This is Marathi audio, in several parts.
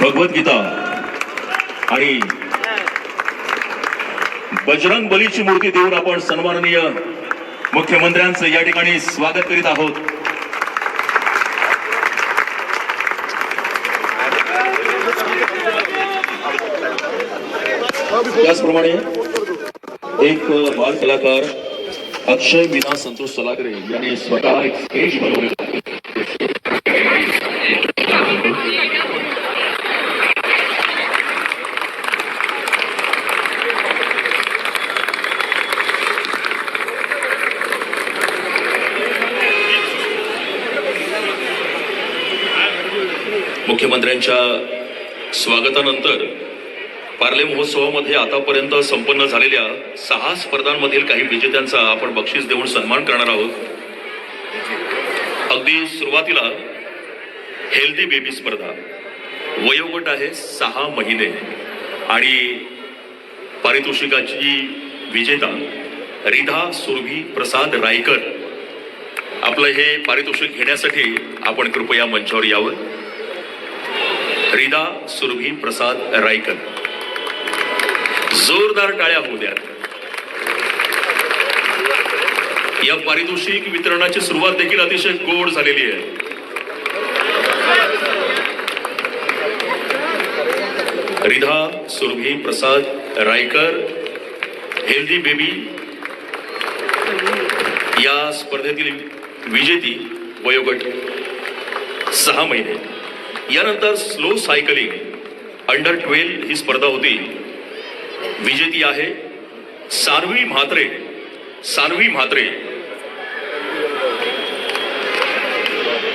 भगवद्गीता आणि बजरंग बलीची मूर्ती देऊन आपण सन्माननीय मुख्यमंत्र्यांचं या ठिकाणी स्वागत करीत आहोत. त्याचप्रमाणे एक बाल कलाकार अक्षय मीना संतोष सलागरे यांनी स्वतः एक स्टेज बनवलेलं मुख्यमंत्र्यांच्या स्वागतानंतर पार्ले महोत्सवामध्ये आतापर्यंत संपन्न झालेल्या सहा स्पर्धांमधील काही विजेत्यांचा आपण बक्षीस देऊन सन्मान करणार आहोत. अगदी सुरुवातीला हेल्दी बेबी स्पर्धा. वयोगट आहे सहा महिने. आणि पारितोषिकाची विजेता रिधा सुरभी प्रसाद रायकर. आपलं हे पारितोषिक घेण्यासाठी आपण कृपया मंचावर यावं. रिदा सुरभी प्रसाद रायकर. जोरदार टाळ्या होऊ द्या या पारितोषिक वितरणाची सुरुवात देखील अतिशय गोड झालेली आहे. रिधा सुरभी प्रसाद रायकर हेल्दी बेबी या स्पर्धेतील विजेती वयोगट सहा महिने. यानंतर स्लो सायकलिंग अंडर ट्वेल्व ही स्पर्धा होती. विजेती आहे सानवी म्हात्रे. सानवी म्हात्रे.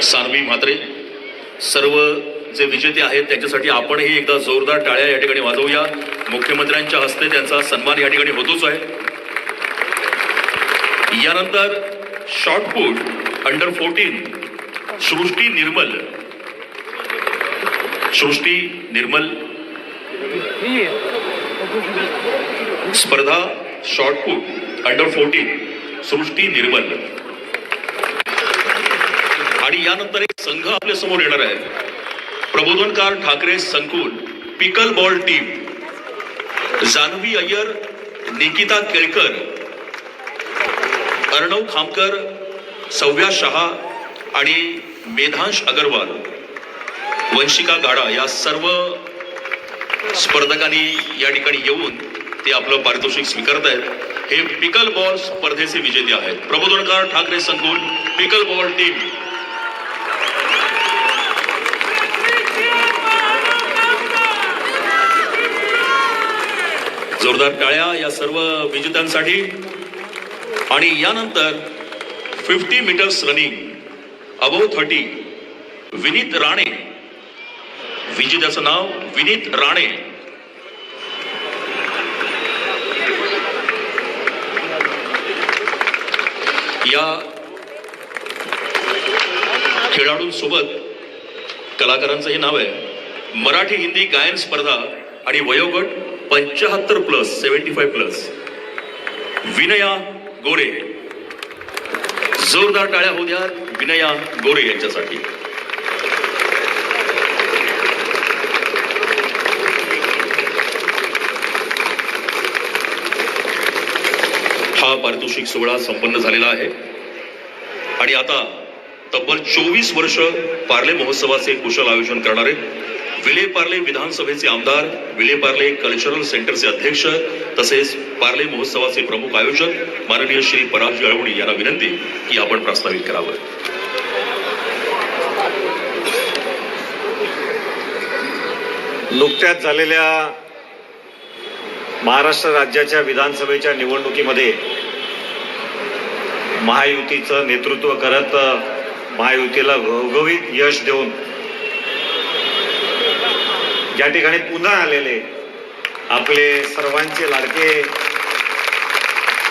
सानवी म्हात्रे. सर्व जे विजेते आहेत त्यांच्यासाठी आपणही एकदा जोरदार टाळ्या या ठिकाणी वाजवूया. मुख्यमंत्र्यांच्या हस्ते त्यांचा सन्मान या ठिकाणी होतोच आहे. यानंतर shot put under fourteen Srushti Nirmal. Srushti Nirmal. स्पर्धा shot put under fourteen Srushti Nirmal आणि यानंतर एक संघ आपल्यासमोर येणार आहे. प्रबोधनकार ठाकरे संकुल pickle ball team Janhavi Iyer Nikita Kelkar. Arnav Khamkar Savya Shah आणि मेधांश अगरवाल. वंशिका गाडा या सर्व स्पर्धकांनी या ठिकाणी येऊन ते आपलं पारितोषिक स्वीकारत आहेत. हे पिकल बॉल स्पर्धेचे विजेते आहेत. प्रबोधनकार ठाकरे संकुल पिकल बॉल टीम जोरदार टाळ्या या सर्व विजेत्यांसाठी. आणि यानंतर fifty metres running above thirty Vineet Rane. विजेत्याचं नाव विनीत राणे. या खेळाडूंसोबत कलाकारांचं हे नाव आहे. मराठी हिंदी गायन स्पर्धा आणि वयोगट पंचाहत्तर plus seventy five plus. Vinaya Gore. जोरदार टाळ्या होऊ द्या विनया गोरे यांच्यासाठी. हा पारितोषिक सोहळा संपन्न झालेला आहे. आणि आता तब्बल चोवीस वर्ष पार्ले महोत्सवाचे कुशल आयोजन करणारे विले पार्ले विधानसभेचे आमदार विले पार्ले कल्चरल सेंटरचे अध्यक्ष तसेच पार्ले महोत्सवाचे प्रमुख आयोजक माननीय श्री पराग जळवणी यांना विनंती की आपण प्रस्तावित करावं. नुकत्याच झालेल्या महाराष्ट्र राज्याच्या विधानसभेच्या निवडणुकीमध्ये महायुतीचं नेतृत्व करत महायुतीला घवघवीत यश देऊन. ज्या ठिकाणी पुन्हा आलेले आपले सर्वांचे लाडके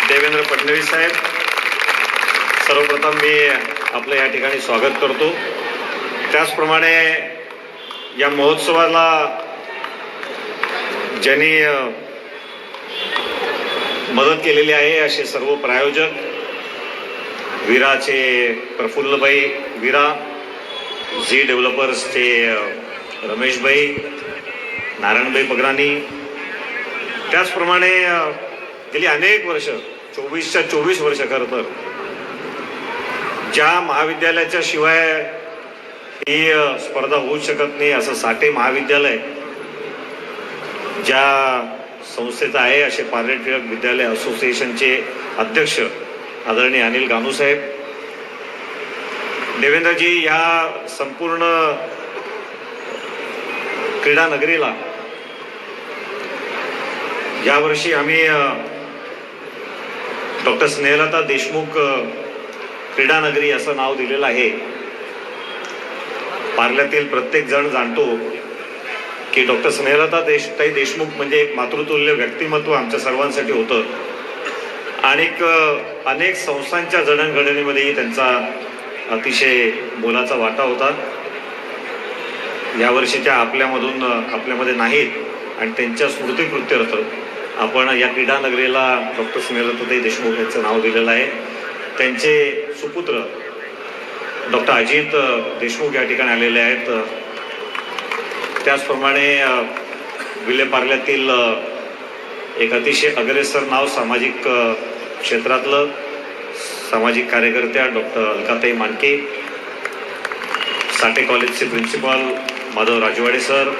देवेंद्र फडणवीस साहेब सर्वप्रथम मी आपलं या ठिकाणी स्वागत करतो. त्याचप्रमाणे या महोत्सवाला ज्यांनी मदत केलेली आहे असे सर्व प्रायोजक विराचे प्रफुल्लभाई विरा झी डेव्हलपर्सचे रमेशबाई रमेशभाई नारायणभाई पगराणी त्याचप्रमाणे गेली अनेक वर्ष चोवीसच्या चोवीस वर्ष खरं तर ज्या महाविद्यालयाच्या शिवाय ही स्पर्धा होऊ शकत नाही असं साठे महाविद्यालय ज्या संस्थेचं आहे असे पार्ले टिळक विद्यालय असोसिएशनचे अध्यक्ष आदरणीय अनिल गानूसाहेब देवेंद्रजी ह्या संपूर्ण क्रीडा नगरीला यावर्षी आम्ही डॉक्टर स्नेहलता देशमुख क्रीडानगरी क्रीडा नगरी असं नाव दिलेलं आहे. पार्ल्यातील प्रत्येक जण जाणतो की डॉक्टर स्नेहलता देशताई देशमुख म्हणजे एक मातृतुल्य व्यक्तिमत्व आमच्या सर्वांसाठी होतं. आणि अनेक संस्थांच्या जडणघडणीमध्येही त्यांचा अतिशय मोलाचा वाटा होता. यावर्षी त्या आपल्यामधून आपल्यामध्ये नाहीत आणि त्यांच्या स्मृतिकृत्यर्थ आपण या क्रीडा नगरीला डॉक्टर स्नेहलताताई देशमुख यांचं नाव दिलेलं आहे. त्यांचे सुपुत्र डॉक्टर अजित देशमुख या ठिकाणी आलेले आहेत. त्याचप्रमाणे विलेपार्ल्यातील एक अतिशय अग्रेसर नाव सामाजिक क्षेत्रातलं सामाजिक कार्यकर्त्या डॉक्टर अलकाताई मानके साठे कॉलेजचे प्रिन्सिपॉल माधव राजवाडे सर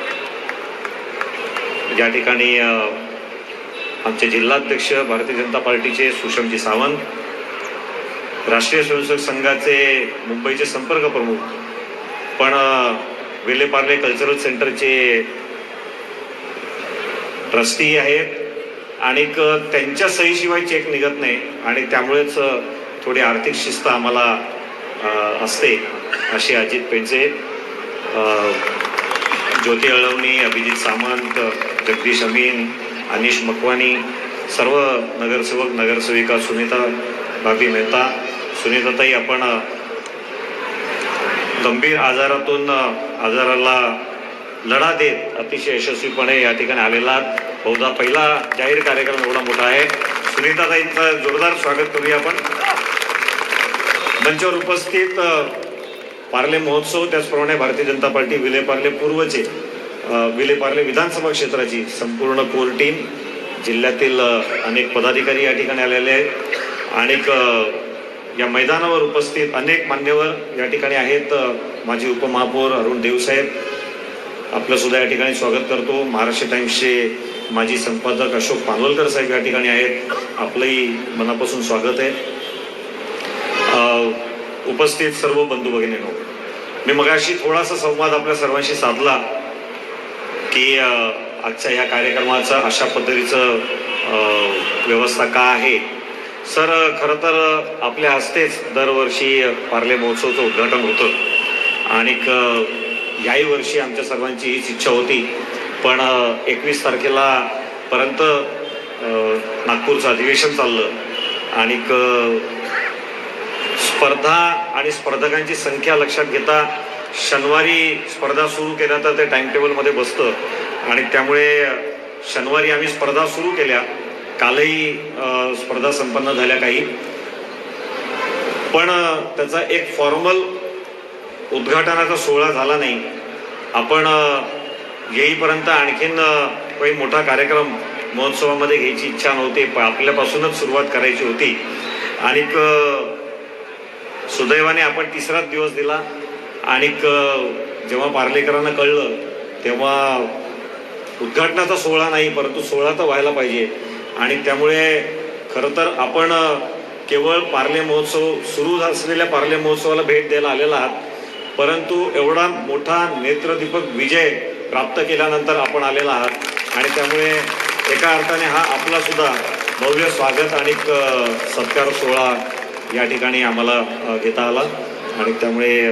या ठिकाणी आमचे जिल्हाध्यक्ष भारतीय जनता पार्टीचे सुषमजी सावंत राष्ट्रीय स्वयंसेवक संघाचे मुंबईचे संपर्क प्रमुख पण विलेपार्ले कल्चरल सेंटरचे ट्रस्टी आहेत. आणि त्यांच्या सहीशिवाय चेक निघत नाही. आणि त्यामुळेच थोडी आर्थिक शिस्त आम्हाला असते अशी अजित पेंचे ज्योती अळवणी अभिजित सामंत जगदीश अमीन अनिश मकवानी सर्व नगरसेवक नगरसेविका सुनीता भाभी मेहता. सुनीताताई आपण गंभीर आजारातून आजाराला लढा देत अतिशय यशस्वीपणे या ठिकाणी आलेला बहुधा पहिला जाहीर कार्यक्रम एवढा मोठा आहे. सुनीताताईंचं जोरदार स्वागत करूया आपण. मंचावर उपस्थित पार्ले महोत्सव त्याचप्रमाणे भारतीय जनता पार्टी विले पार्ले पूर्वचे विले पार्ले विधानसभा क्षेत्राची संपूर्ण कोर टीम जिल्ह्यातील अनेक पदाधिकारी या ठिकाणी आलेले आहेत. आणि या मैदानावर उपस्थित अनेक मान्यवर या ठिकाणी आहेत. माजी उपमहापौर अरुण देवसाहेब आपलं सुद्धा या ठिकाणी स्वागत करतो. महाराष्ट्र टाइम्सचे माजी संपादक अशोक पानवलकर साहेब या ठिकाणी आहेत. आपलंही मनापासून स्वागत आहे. उपस्थित सर्व बंधू भगिनींनो मी मगाशी थोडासा संवाद आपल्या सर्वांशी साधला की आजच्या या कार्यक्रमाचं अशा पद्धतीचं व्यवस्था का आहे? सर खरं तर आपल्या हस्तेच दरवर्षी पार्ले महोत्सवचं उद्घाटन होतं. आणि याही वर्षी आमच्या सर्वांची हीच इच्छा होती. पण एकवीस तारखेला पर्यंत नागपूरचं अधिवेशन चाललं. आणि स्पर्धा आणि स्पर्धकांची संख्या लक्षात घेता शनिवारी स्पर्धा सुरू केल्या तर ते टाइम टेबलमध्ये बसतं. आणि त्यामुळे शनिवारी आम्ही स्पर्धा सुरू केल्या. कालही स्पर्धा संपन्न झाल्या काही. पण त्याचा एक फॉर्मल उद्घाटनाचा सोहळा झाला नाही. आपण येईपर्यंत आणखीन काही मोठा कार्यक्रम महोत्सवामध्ये घ्यायची इच्छा नव्हती. प- आपल्यापासूनच सुरुवात करायची होती. आणि सुदैवाने आपण तिसराच दिवस दिला. आणि जेव्हा पार्लेकरांना कळलं तेव्हा उद्घाटनाचा सोहळा नाही परंतु सोहळा तर व्हायला पाहिजे. आणि त्यामुळे खरं तर आपण केवळ पार्ले महोत्सव सुरू असलेल्या पार्ले महोत्सवाला भेट द्यायला आलेला आहात. परंतु एवढा मोठा नेत्रदीपक विजय प्राप्त केल्यानंतर आपण आलेला आहात. आणि त्यामुळे एका अर्थाने हा आपला सुद्धा भव्य स्वागत आणि सत्कार सोहळा या ठिकाणी आम्हाला घेता आला. आणि त्यामुळे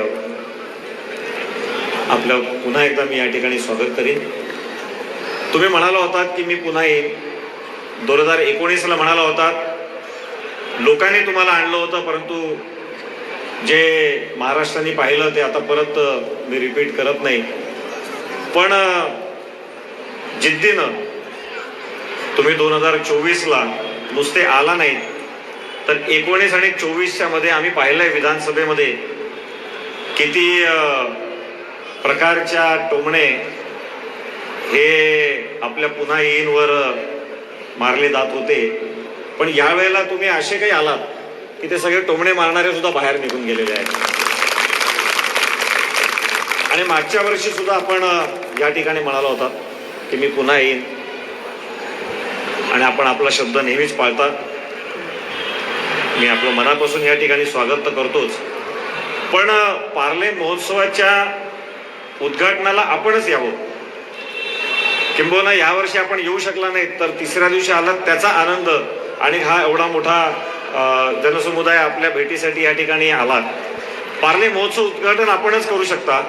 आपलं पुन्हा एकदा मी या ठिकाणी स्वागत करीन. तुम्ही म्हणाला होतात की मी पुन्हा येईन. दोन हजार एकोणीसला म्हणाला होतात लोकांनी तुम्हाला आणलं होतं परंतु जे महाराष्ट्राने पाहिलं ते आता परत मी रिपीट करत नाही. पण जिद्दीनं तुम्ही दोन हजार चोवीसला नुसते आला नाही तर एकोणीस आणि चोवीसच्या मध्ये आम्ही पाहिलंय विधानसभेमध्ये किती प्रकारच्या टोमणे हे आपल्या पुन्हा येईनवर मारले जात होते. पण यावेळेला तुम्ही असे काही आलात? की सगळे टोमणे मारणारे सुद्धा बाहेर निघून गेलेले आहेत. आणि मागच्या वर्षी सुद्धा आपण या ठिकाणी म्हणाला होता की मी पुन्हा येईन. आणि आपण आपला शब्द नेहमीच पाळता. मी आपलं मनापासून या ठिकाणी स्वागत तर करतोच. पण पार्ले महोत्सवाच्या उद्घाटनाला आपणच यावं. किंबहुना यावर्षी आपण येऊ शकला नाही तर तिसऱ्या दिवशी आलात त्याचा आनंद आणि हा एवढा मोठा जनसमुदाय आपल्या भेटीसाठी या ठिकाणी आला पार्ले महोत्सव उद्घाटन आपणच करू शकता.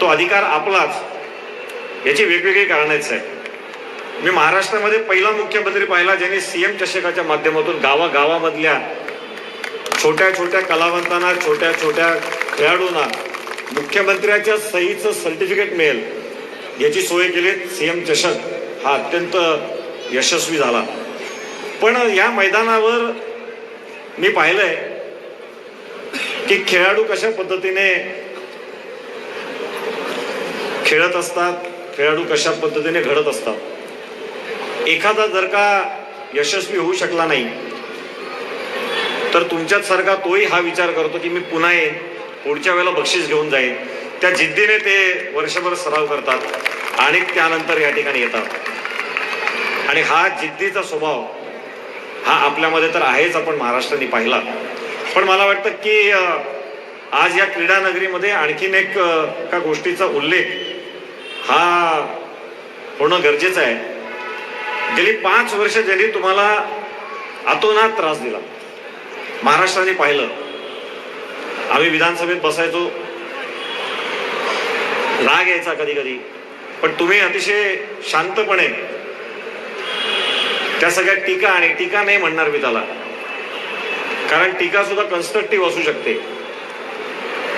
तो अधिकार आपलाच. याची वेगवेगळी कारणच आहे मी महाराष्ट्रामध्ये पहिला मुख्यमंत्री पाहिला ज्यांनी सीएम चषकाच्या माध्यमातून गावागावामधल्या छोट्या छोट्या कलावंतांना छोट्या छोट्या खेळाडूंना मुख्यमंत्र्याच्या सहीचं सर्टिफिकेट मिळेल याची सोय केली. सीएम चषक हा अत्यंत यशस्वी झाला. पण या मैदानावर मी पाहिलंय की खेळाडू कशा पद्धतीने खेळत असतात खेळाडू कशा पद्धतीने घडत असतात. एखादा जर का यशस्वी होऊ शकला नाही तर तुमच्यात सारखा तोही हा विचार करतो की मी पुन्हा येईन पुढच्या वेळेला बक्षीस घेऊन जाईन. त्या जिद्दीने ते वर्षभर सराव करतात आणि त्यानंतर या ठिकाणी येतात. आणि हा जिद्दीचा स्वभाव हा आपल्यामध्ये तर आहेच आपण महाराष्ट्राने पाहिला. पण मला वाटतं की आज या क्रीडा नगरीमध्ये आणखीन एक का एका गोष्टीचा उल्लेख हा होणं गरजेचं आहे. गेली पाच वर्ष ज्यांनी तुम्हाला अतोनात त्रास दिला महाराष्ट्राने पाहिलं. आम्ही विधानसभेत बसायचो. राग यायचा कधी कधी. पण तुम्ही अतिशय शांतपणे त्या सगळ्या टीका आणि टीका नाही म्हणणार मी त्याला. कारण टीका सुद्धा कन्स्ट्रक्टिव्ह असू शकते.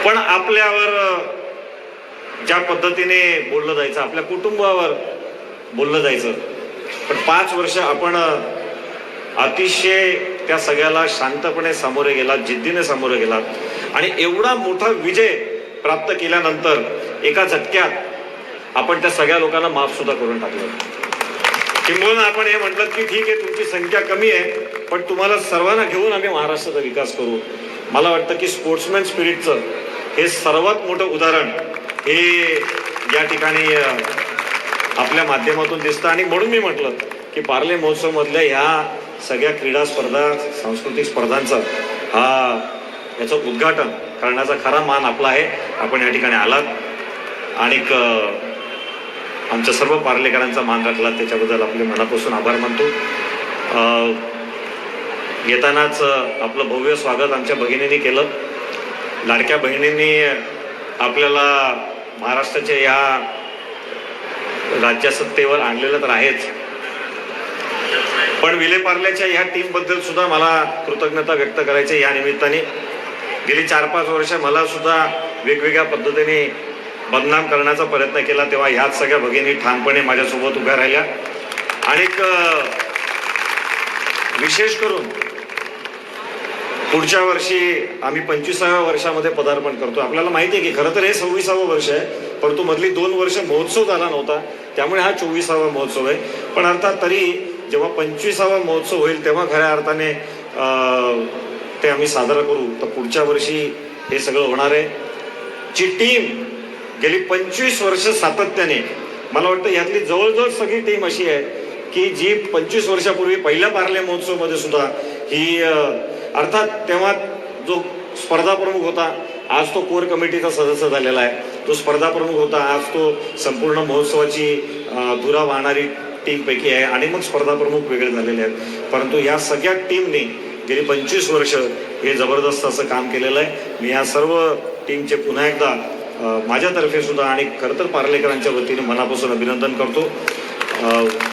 पण आपल्यावर ज्या पद्धतीने बोललं जायचं आपल्या कुटुंबावर बोललं जायचं पण पाच वर्ष आपण अतिशय त्या सगळ्याला शांतपणे सामोरे गेलात जिद्दीने सामोरे गेलात. आणि एवढा मोठा विजय प्राप्त केल्यानंतर एका झटक्यात आपण त्या सगळ्या लोकांना माफ सुद्धा करून टाकलं. किंबहुना आपण हे म्हटलं की ठीक आहे तुमची संख्या कमी आहे पण तुम्हाला सर्वांना घेऊन आम्ही महाराष्ट्राचा विकास करू. मला वाटतं की स्पोर्ट्समॅन स्पिरिटचं हे सर्वात मोठं उदाहरण हे या ठिकाणी आपल्या माध्यमातून दिसतं. आणि म्हणून मी म्हटलं की पार्ले महोत्सवमधल्या ह्या सगळ्या क्रीडा स्पर्धा सांस्कृतिक स्पर्धांचा हा याचं उद्घाटन करण्याचा खरा मान आपला आहे. आपण या ठिकाणी आलात. आणि आमच्या सर्व पार्लेकरांचा मान राखला. त्याच्याबद्दल आपले मनापासून आभार मानतो. येतानाच आपलं भव्य स्वागत आमच्या भगिनींनी केलं. लाडक्या बहिणींनी आपल्याला महाराष्ट्राच्या या राज्यसत्तेवर आणलेलं तर आहेच. पण विलेपार्ल्याच्या ह्या टीमबद्दल सुद्धा मला कृतज्ञता व्यक्त करायची या निमित्ताने. गेली चार पाच वर्ष मला सुद्धा वेगवेगळ्या पद्धतीने बदनाम करण्याचा प्रयत्न केला तेव्हा ह्याच सगळ्या भगिनी ठामपणे माझ्यासोबत उभ्या राहिल्या. आणि एक, विशेष करून पुढच्या वर्षी आम्ही पंचवीसाव्या वर्षामध्ये पदार्पण करतो. आपल्याला माहिती आहे की खरं तर हे सव्वीसावं वर्ष आहे परंतु मधली दोन वर्ष महोत्सव झाला नव्हता त्यामुळे हा चोवीसावा महोत्सव आहे. पण अर्थात तरी जेव्हा पंचवीसावा महोत्सव होईल तेव्हा खऱ्या अर्थाने ते आम्ही साजरा करू. तर पुढच्या वर्षी हे सगळं होणार आहे. जी टीम गेली पंचवीस वर्ष सातत्याने. मला वाटतं यातली जवळजवळ सगळी टीम अशी आहे की जी पंचवीस वर्षापूर्वी पहिल्या पार्ले महोत्सवमध्ये सुद्धा ही अर्थात तेव्हा जो स्पर्धा प्रमुख होता आज तो कोर कमिटीचा सदस्य झालेला आहे. तो स्पर्धा प्रमुख होता आज तो संपूर्ण महोत्सवाची धुरा वाहणारी टीमपैकी आहे आणि मग स्पर्धा प्रमुख वेगळे झालेले आहेत. परंतु या सगळ्या टीमने गेली पंचवीस वर्ष हे जबरदस्त असं काम केलेलं आहे. मी या सर्व टीमचे पुन्हा एकदा माझ्यातर्फे सुद्धा आणि खरं तर पार्लेकरांच्या वतीने मनापासून अभिनंदन करतो.